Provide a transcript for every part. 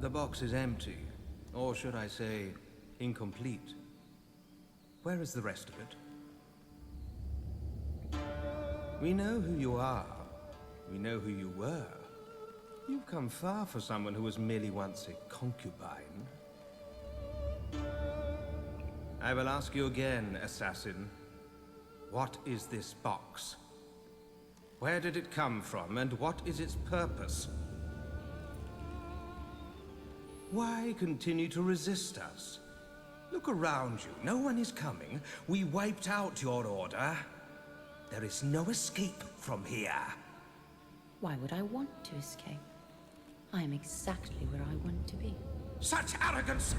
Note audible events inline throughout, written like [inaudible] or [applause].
The box is empty, or should I say, incomplete. Where is the rest of it? We know who you are. We know who you were. You've come far for someone who was merely once a concubine. I will ask you again, assassin. What is this box? Where did it come from, and what is its purpose? Why continue to resist us? Look around you. No one is coming. We wiped out your order. There is no escape from here. Why would I want to escape? I am exactly where I want to be. Such arrogance!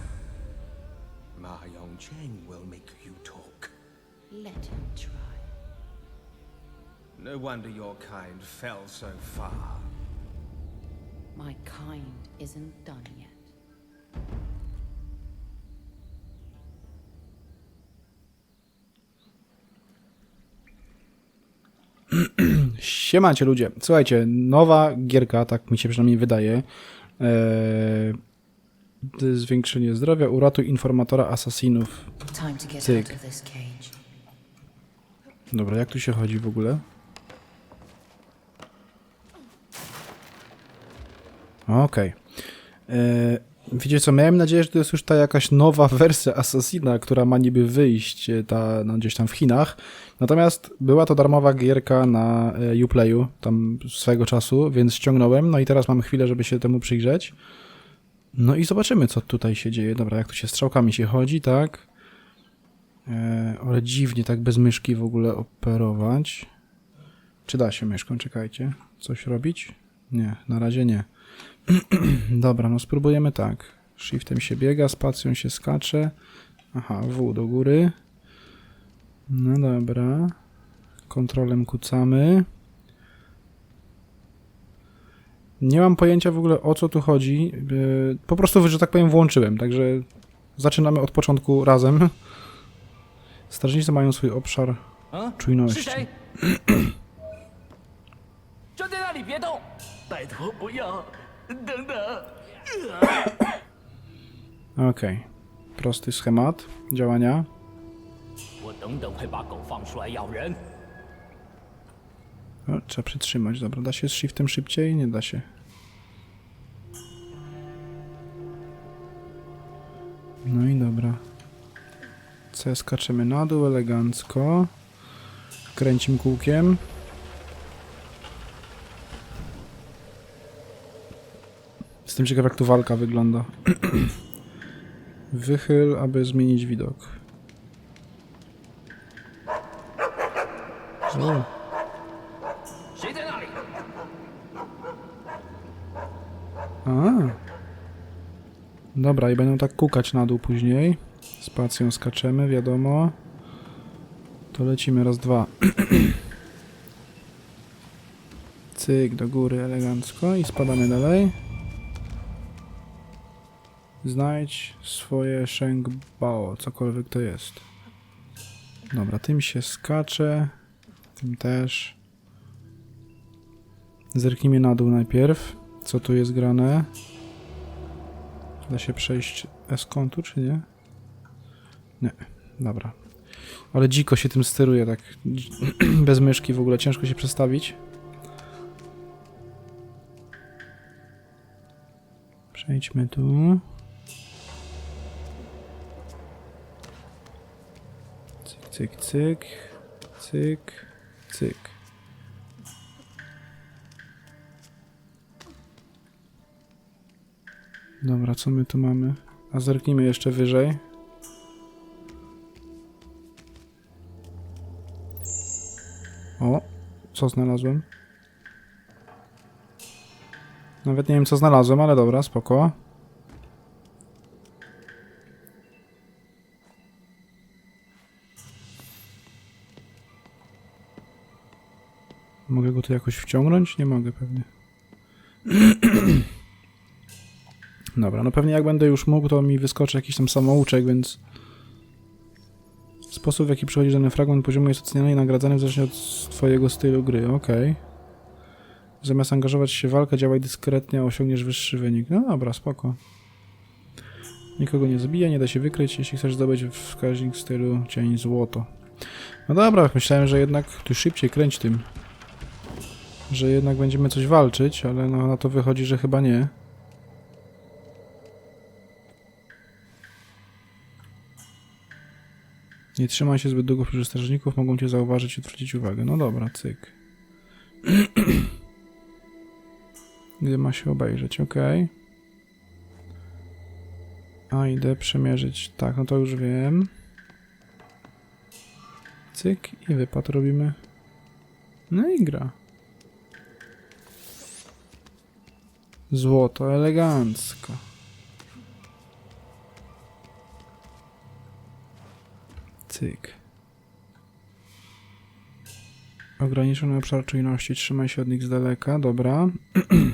Ma Yongcheng will make you talk. Let him try. No wonder your kind fell so far. My kind isn't done yet. Siemacie ludzie. Słuchajcie, nowa gierka, tak mi się przynajmniej wydaje. Eee, zwiększenie zdrowia, uratuj informatora asasinów. Cyk. Dobra, jak tu się chodzi w ogóle? Okej. Eee, Wiecie co, miałem nadzieję, że to jest już ta jakaś nowa wersja Assassina, która ma niby wyjść e, ta, no, gdzieś tam w Chinach. Natomiast była to darmowa gierka na e, Uplayu tam swego czasu, więc ściągnąłem. No i teraz mam chwilę, żeby się temu przyjrzeć. No i zobaczymy, co tutaj się dzieje. Dobra, jak tu się strzałkami się chodzi, tak? E, ale dziwnie tak bez myszki w ogóle operować. Czy da się myszką? Czekajcie. Coś robić? Nie, na razie nie. [clears throat] Dobra, no spróbujemy tak. Shiftem się biega, spacją się skacze. Aha, W do góry. No dobra. Kontrolem kucamy. Nie mam pojęcia w ogóle o co tu chodzi. Yy, Po prostu, że tak powiem, włączyłem, także zaczynamy od początku razem. Strażnicy mają swój obszar czujności. Okej. Okay. Prosty schemat działania. O, no, trzeba przytrzymać. Dobra, da się z shiftem szybciej? Nie da się. No i dobra. C skaczemy na dół elegancko. Kręcim kółkiem. Jestem ciekaw, jak tu walka wygląda. Wychyl, aby zmienić widok. O. A. Dobra, i będą tak kukać na dół później. Spacją skaczemy, wiadomo. To lecimy raz, dwa. [clears throat] Cyk, do góry elegancko i spadamy dalej. Znajdź swoje Shengbao, cokolwiek to jest. Dobra, tym się skacze. Tym też. Zerknijmy na dół najpierw. Co tu jest grane? Da się przejść eskontu, czy nie? Nie, dobra. Ale dziko się tym steruje, tak [clears throat] bez myszki w ogóle ciężko się przestawić. Przejdźmy tu. Cyk, cyk, cyk. Cyk. Dobra, co my tu mamy? A zerknijmy jeszcze wyżej. O, co znalazłem? Nawet nie wiem co znalazłem, ale dobra, spoko. Tu jakoś wciągnąć? Nie mogę pewnie. [clears throat] Dobra, no pewnie jak będę już mógł, to mi wyskoczy jakiś tam samouczek, więc... Sposób, w jaki przychodzi dany fragment poziomu jest oceniany i nagradzany w zależności od twojego stylu gry, okej. Zamiast angażować się w walkę, działaj dyskretnie, a osiągniesz wyższy wynik. No dobra, spoko. Nikogo nie zabija, nie da się wykryć, jeśli chcesz zdobyć wskaźnik stylu cień złoto. No dobra, myślałem, że jednak tu szybciej kręć tym. Że jednak będziemy coś walczyć, ale no na to wychodzi, że chyba nie. Nie trzymaj się zbyt długo wśród strażników, mogą cię zauważyć i odwrócić uwagę. No dobra, cyk. [clears throat] Gdzie ma się obejrzeć, ok. A, idę przemierzyć. Tak, no to już wiem. Cyk i wypad robimy. No i gra. Złoto, elegancko. Cyk. Ograniczony obszar czujności, trzymaj się od nich z daleka, dobra. [clears throat]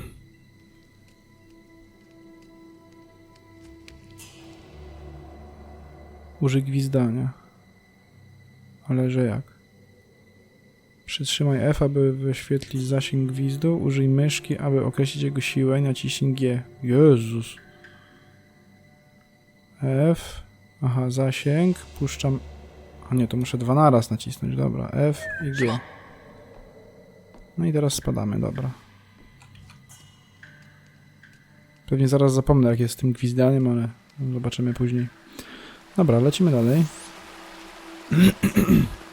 Użyj gwizdania. Ale że jak? Przytrzymaj F, aby wyświetlić zasięg gwizdu. Użyj myszki, aby określić jego siłę. i Naciśnij G. Jezus. F. Aha, zasięg. Puszczam. A nie, to muszę dwa naraz nacisnąć. Dobra. F i G. No i teraz spadamy, dobra. Pewnie zaraz zapomnę, jak jest z tym gwizdaniem, ale zobaczymy później. Dobra, lecimy dalej. [clears throat]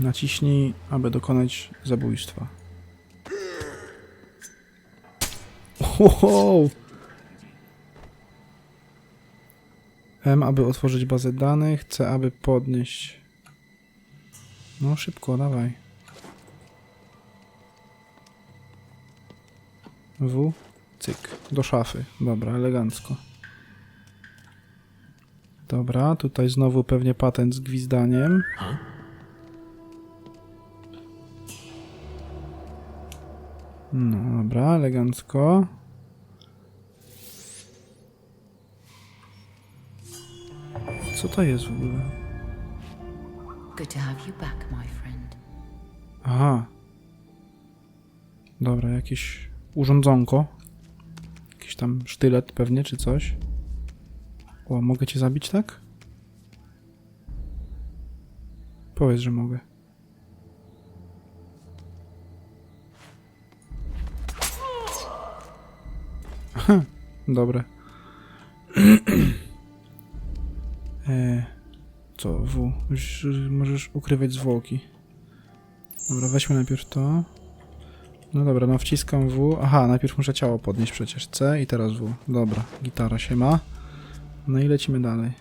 Naciśnij, aby dokonać zabójstwa. Wow. M, aby otworzyć bazę danych. C, aby podnieść. No, szybko, dawaj. W, cyk, do szafy. Dobra, elegancko. Dobra, tutaj znowu pewnie patent z gwizdaniem. No dobra, elegancko. Co to jest w ogóle? Good to have you back, my friend. Aha. Dobra, jakieś urządzonko. Jakiś tam sztylet pewnie, czy coś. O, mogę cię zabić, tak? Powiedz, że mogę. [laughs] dobre. [clears throat] e, co, W? Możesz ukrywać zwłoki. Dobra, weźmy najpierw to. No dobra, no wciskam W. Aha, najpierw muszę ciało podnieść przecież. C i teraz W. Dobra, gitara się ma. No i lecimy dalej.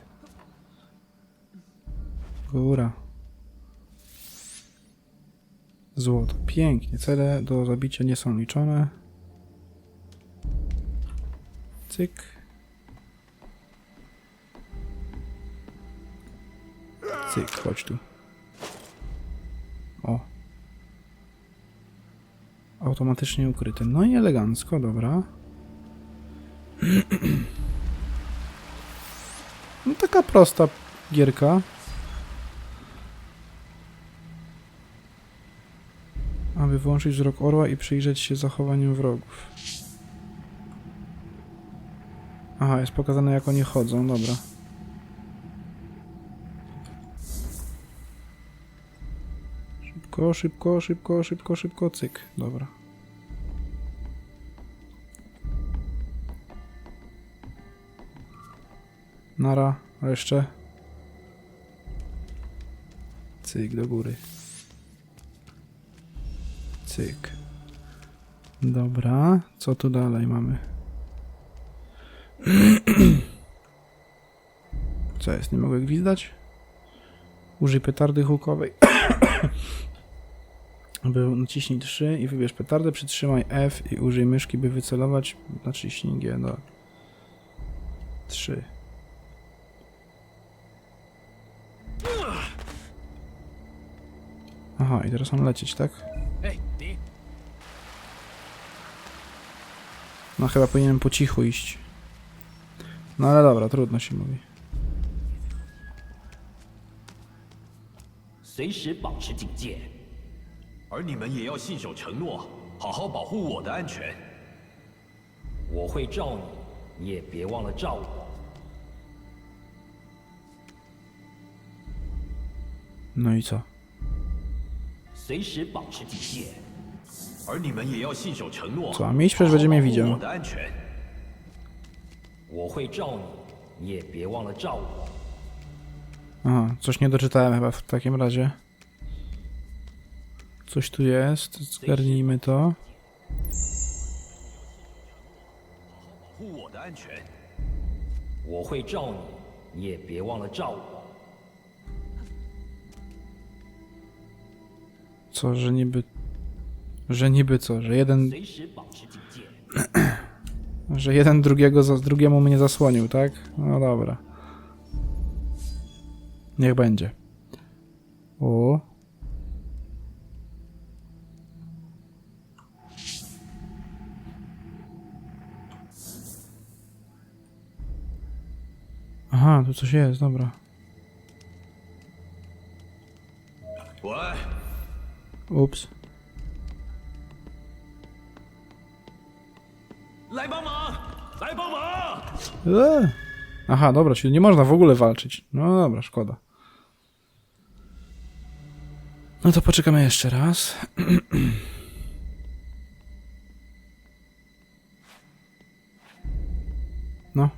Góra. Złoto. Pięknie. Cele do zabicia nie są liczone. Cyk. Cyk, chodź tu. O. Automatycznie ukryty. No i elegancko, dobra. [clears throat] No taka prosta gierka. Aby włączyć wzrok orła i przyjrzeć się zachowaniu wrogów. Aha, jest pokazane jak oni chodzą, dobra. Szybko, szybko, szybko, szybko, szybko, cyk. Dobra. Nara, jeszcze. Cyk do góry. Cyk. Dobra, co tu dalej mamy? Co jest? Nie mogę gwizdać? Użyj petardy hukowej. Aby [coughs] naciśnij 3 i wybierz petardę, przytrzymaj F i użyj myszki, by wycelować. Naciśnij G do 3. Aha, i teraz mam lecieć, tak? No chyba powinienem po cichu iść. No ale dobra, trudno się mówi. 随时保持警戒。 而你们也要信守承诺，好好保护我的安全。我会罩你，你也别忘了罩我。 No i co? 随时保持警戒。而你们也要信守承诺， Co, a mieć przecież będzie mnie 好好保护 widział. 我的安全。我会罩你，你也别忘了罩我。 Coś nie doczytałem chyba w takim razie. Coś tu jest, zgarnijmy to. Co, że niby... Że niby co, że jeden... [clears throat] że jeden drugiego, za, drugiemu mnie zasłonił, tak? No dobra. Niech będzie. O. Aha, tu coś jest, dobra. Ups. Eee. Aha, dobra, czyli nie można w ogóle walczyć. No dobra, szkoda. No to poczekamy jeszcze raz. No.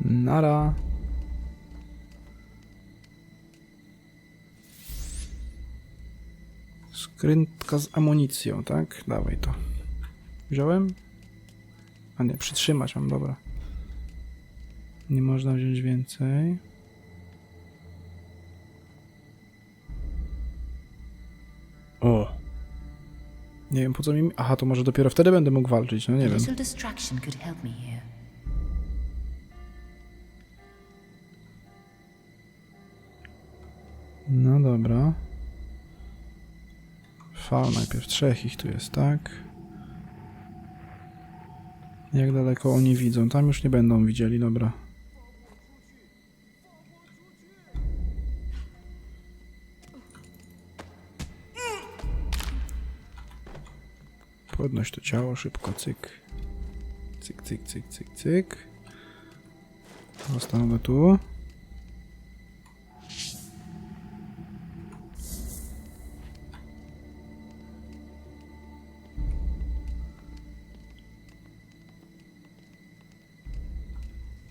Nara. Skrynka z amunicją, tak? Dawaj to. Wziąłem? A nie, przytrzymać mam, dobra. Nie można wziąć więcej. O! Nie wiem po co mi... Aha, to może dopiero wtedy będę mógł walczyć, no nie wiem. No dobra. V najpierw trzech ich tu jest, tak? Jak daleko oni widzą? Tam już nie będą widzieli, dobra. Podnoś to ciało szybko, cyk. Cyk, cyk, cyk, cyk, cyk. Go tu.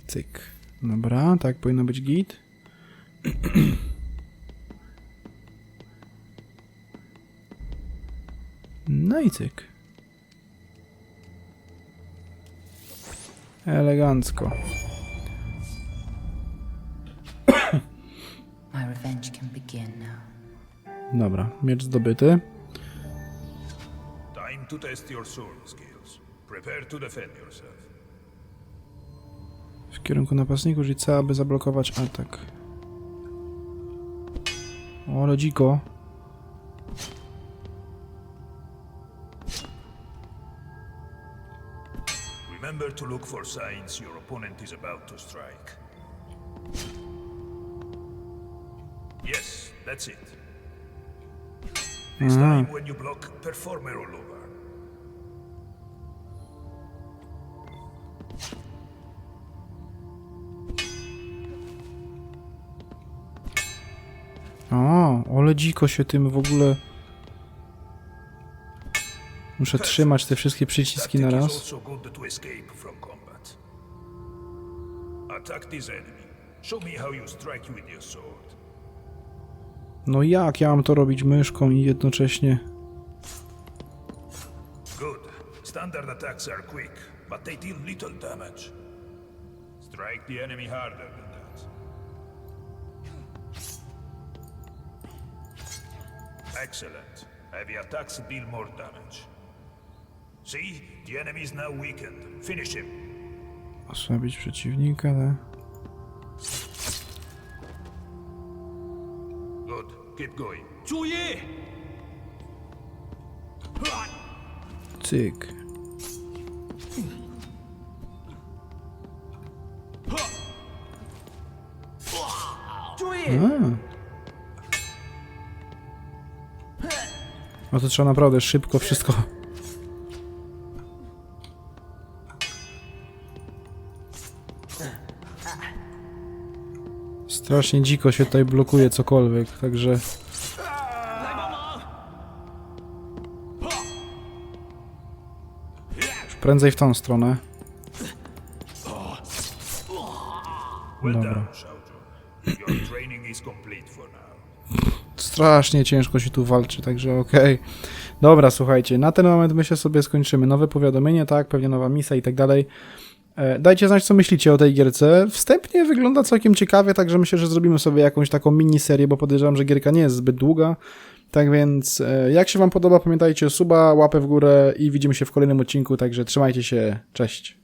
Cyk. Dobra, tak powinno być git. No i cyk. Elegancko. Dobra, miecz zdobyty. Time to test your sword skills. Prepare to defend yourself. W kierunku napastników użyć C, aby zablokować atak. O, ale dziko. Remember to look for signs your opponent is about to strike. Yes, that's it. This time when you block, perform a rollover. Ale dziko się tym w ogóle... Muszę trzymać te wszystkie przyciski na raz. No jak? Ja mam to robić myszką i jednocześnie... Good. Standard attacks are quick, but they deal little damage. Strike the enemy harder Excellent. Heavy attacks deal more damage. See? The enemy is now weakened. Finish him. Osłabić przeciwnika, tak? Keep going. 注意！Cyk. A. No to trzeba naprawdę szybko wszystko. Strasznie dziko się tutaj blokuje cokolwiek, także... Prędzej w tą stronę. Dobra. Your training is complete for now. Strasznie ciężko się tu walczy, także okej. Dobra, słuchajcie, na ten moment myślę sobie skończymy. Nowe powiadomienie, tak, pewnie nowa misja i tak dalej. E, Dajcie znać, co myślicie o tej gierce. Wstępnie wygląda całkiem ciekawie, także myślę, że zrobimy sobie jakąś taką miniserię, bo podejrzewam, że gierka nie jest zbyt długa. Tak więc, e, jak się wam podoba, pamiętajcie suba, łapę w górę i widzimy się w kolejnym odcinku, także trzymajcie się, cześć.